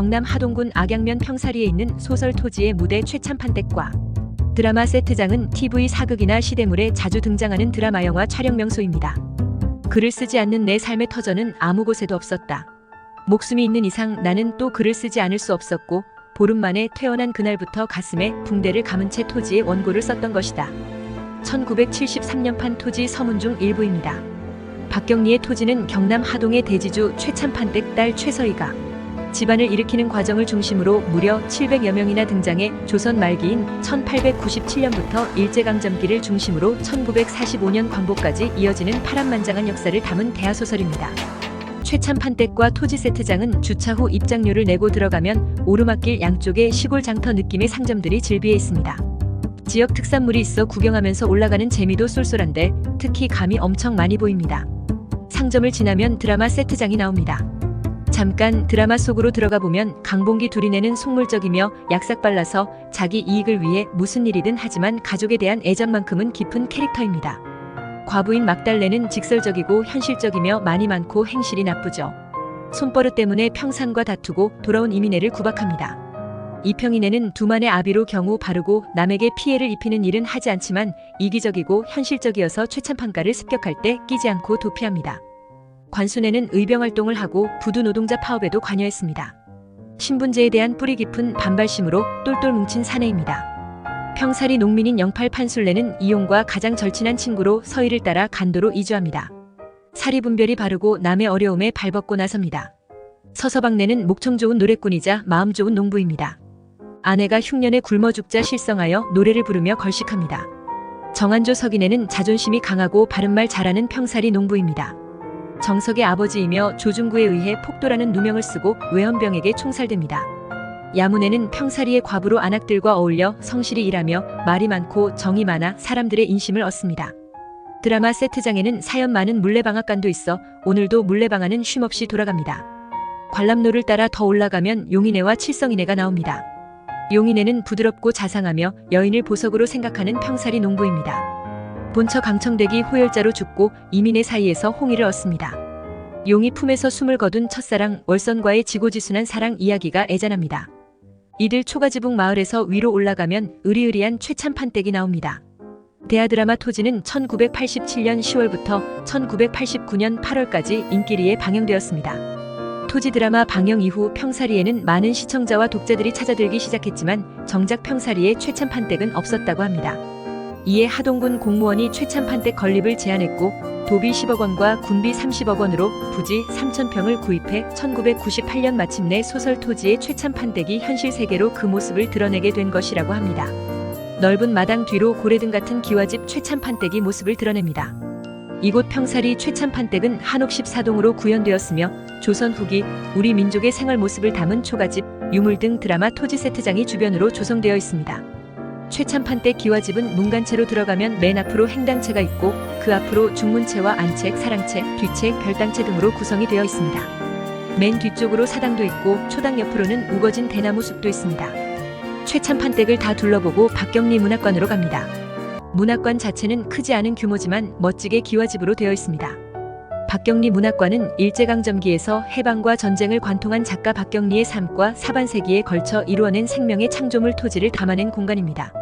경남 하동군 악양면 평사리에 있는 소설 토지의 무대 최참판댁과 드라마 세트장은 TV 사극이나 시대물에 자주 등장하는 드라마 영화 촬영 명소입니다. 글을 쓰지 않는 내 삶의 터전은 아무 곳에도 없었다. 목숨이 있는 이상 나는 또 글을 쓰지 않을 수 없었고 보름 만에 퇴원한 그날부터 가슴에 붕대를 감은 채 토지의 원고를 썼던 것이다. 1973년판 토지 서문 중 일부입니다. 박경리의 토지는 경남 하동의 대지주 최참판댁 딸 최서희가 집안을 일으키는 과정을 중심으로 무려 700여 명이나 등장해 조선 말기인 1897년부터 일제강점기를 중심으로 1945년 광복까지 이어지는 파란만장한 역사를 담은 대하소설입니다. 최참판댁과 토지 세트장은 주차 후 입장료를 내고 들어가면 오르막길 양쪽에 시골 장터 느낌의 상점들이 즐비해 있습니다. 지역 특산물이 있어 구경하면서 올라가는 재미도 쏠쏠한데 특히 감이 엄청 많이 보입니다. 상점을 지나면 드라마 세트장이 나옵니다. 잠깐 드라마 속으로 들어가 보면 강봉기 둘이 내는 속물적이며 약삭발라서 자기 이익을 위해 무슨 일이든 하지만 가족에 대한 애정만큼은 깊은 캐릭터입니다. 과부인 막달래는 직설적이고 현실적이며 많이 많고 행실이 나쁘죠. 손버릇 때문에 평상과 다투고 돌아온 이민애를 구박합니다. 이평인애는 두만의 아비로 경우 바르고 남에게 피해를 입히는 일은 하지 않지만 이기적이고 현실적이어서 최참판가를 습격할 때 끼지 않고 도피합니다. 관순애는 의병 활동을 하고 부두 노동자 파업에도 관여했습니다. 신분제에 대한 뿌리 깊은 반발심으로 똘똘 뭉친 사내입니다. 평사리 농민인 영팔 판술래는 이용과 가장 절친한 친구로 서희를 따라 간도로 이주합니다. 사리 분별이 바르고 남의 어려움에 발벗고 나섭니다. 서서방내는 목청 좋은 노래꾼이자 마음 좋은 농부입니다. 아내가 흉년에 굶어 죽자 실성하여 노래를 부르며 걸식합니다. 정한조 석인애는 자존심이 강하고 바른말 잘하는 평사리 농부입니다. 정석의 아버지이며 조중구에 의해 폭도라는 누명을 쓰고 외헌병에게 총살됩니다. 야문에는 평사리의 과부로 안악들과 어울려 성실히 일하며 말이 많고 정이 많아 사람들의 인심을 얻습니다. 드라마 세트장에는 사연 많은 물레방앗간도 있어 오늘도 물레방앗은 쉼없이 돌아갑니다. 관람로를 따라 더 올라가면 용인애와 칠성인애가 나옵니다. 용인애는 부드럽고 자상하며 여인을 보석으로 생각하는 평사리 농부입니다. 본처 강청대기 호열자로 죽고 이민의 사이에서 홍의를 얻습니다. 용이 품에서 숨을 거둔 첫사랑 월선과의 지고지순한 사랑 이야기가 애잔합니다. 이들 초가지붕 마을에서 위로 올라가면 으리으리한 최참판댁이 나옵니다. 대하드라마 토지는 1987년 10월부터 1989년 8월까지 인기리에 방영되었습니다. 토지 드라마 방영 이후 평사리에는 많은 시청자와 독자들이 찾아들기 시작했지만 정작 평사리에 최참판댁은 없었다고 합니다. 이에 하동군 공무원이 최참판 댁 건립을 제안했고 도비 10억 원과 군비 30억 원으로 부지 3,000평을 구입해 1998년 마침내 소설 토지의 최참판 댁이 현실 세계로 그 모습을 드러내게 된 것이라고 합니다. 넓은 마당 뒤로 고래등 같은 기와집 최참판 댁이 모습을 드러냅니다. 이곳 평사리 최참판 댁은 한옥 14동으로 구현되었으며 조선 후기 우리 민족의 생활 모습을 담은 초가집, 유물 등 드라마 토지 세트장이 주변으로 조성되어 있습니다. 최참판댁 기와집은 문간채로 들어가면 맨 앞으로 행당채가 있고 그 앞으로 중문채와 안책, 사랑채, 뒤채, 별당채 등으로 구성이 되어 있습니다. 맨 뒤쪽으로 사당도 있고 초당 옆으로는 우거진 대나무 숲도 있습니다. 최참판 댁을 다 둘러보고 박경리 문학관으로 갑니다. 문학관 자체는 크지 않은 규모지만 멋지게 기와집으로 되어 있습니다. 박경리 문학관은 일제강점기에서 해방과 전쟁을 관통한 작가 박경리의 삶과 사반세기에 걸쳐 이루어낸 생명의 창조물 토지를 담아낸 공간입니다.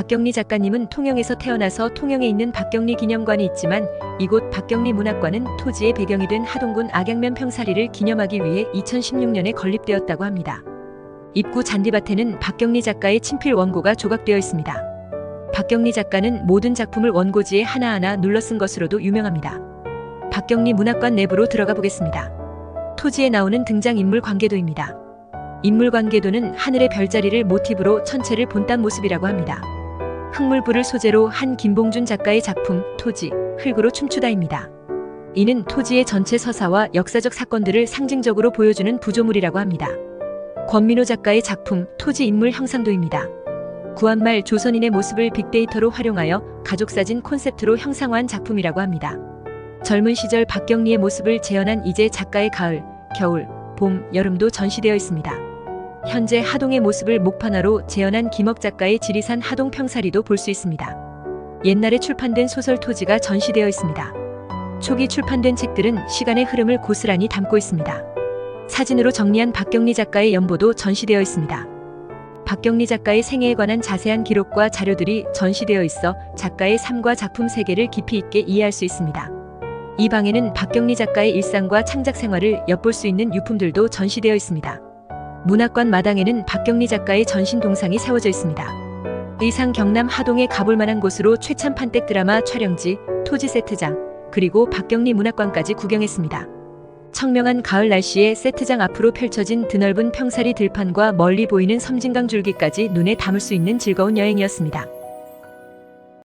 박경리 작가님은 통영에서 태어나서 통영에 있는 박경리 기념관이 있지만 이곳 박경리 문학관은 토지의 배경이 된 하동군 악양면 평사리를 기념하기 위해 2016년에 건립되었다고 합니다. 입구 잔디밭에는 박경리 작가의 친필 원고가 조각되어 있습니다. 박경리 작가는 모든 작품을 원고지에 하나하나 눌러 쓴 것으로도 유명합니다. 박경리 문학관 내부로 들어가 보겠습니다. 토지에 나오는 등장인물 관계도입니다. 인물 관계도는 하늘의 별자리를 모티브로 천체를 본딴 모습이라고 합니다. 흙물불을 소재로 한 김봉준 작가의 작품 토지, 흙으로 춤추다입니다. 이는 토지의 전체 서사와 역사적 사건들을 상징적으로 보여주는 부조물이라고 합니다. 권민호 작가의 작품 토지 인물 형상도입니다. 구한말 조선인의 모습을 빅데이터로 활용하여 가족사진 콘셉트로 형상화한 작품이라고 합니다. 젊은 시절 박경리의 모습을 재현한 이제 작가의 가을, 겨울, 봄, 여름도 전시되어 있습니다. 현재 하동의 모습을 목판화로 재현한 김억 작가의 지리산 하동 평사리도 볼 수 있습니다. 옛날에 출판된 소설 토지가 전시되어 있습니다. 초기 출판된 책들은 시간의 흐름을 고스란히 담고 있습니다. 사진으로 정리한 박경리 작가의 연보도 전시되어 있습니다. 박경리 작가의 생애에 관한 자세한 기록과 자료들이 전시되어 있어 작가의 삶과 작품 세계를 깊이 있게 이해할 수 있습니다. 이 방에는 박경리 작가의 일상과 창작 생활을 엿볼 수 있는 유품들도 전시되어 있습니다. 문학관 마당에는 박경리 작가의 전신 동상이 세워져 있습니다. 의상 경남 하동에 가볼 만한 곳으로 최참 판댁 드라마 촬영지, 토지 세트장, 그리고 박경리 문학관까지 구경했습니다. 청명한 가을 날씨에 세트장 앞으로 펼쳐진 드넓은 평사리 들판과 멀리 보이는 섬진강 줄기까지 눈에 담을 수 있는 즐거운 여행이었습니다.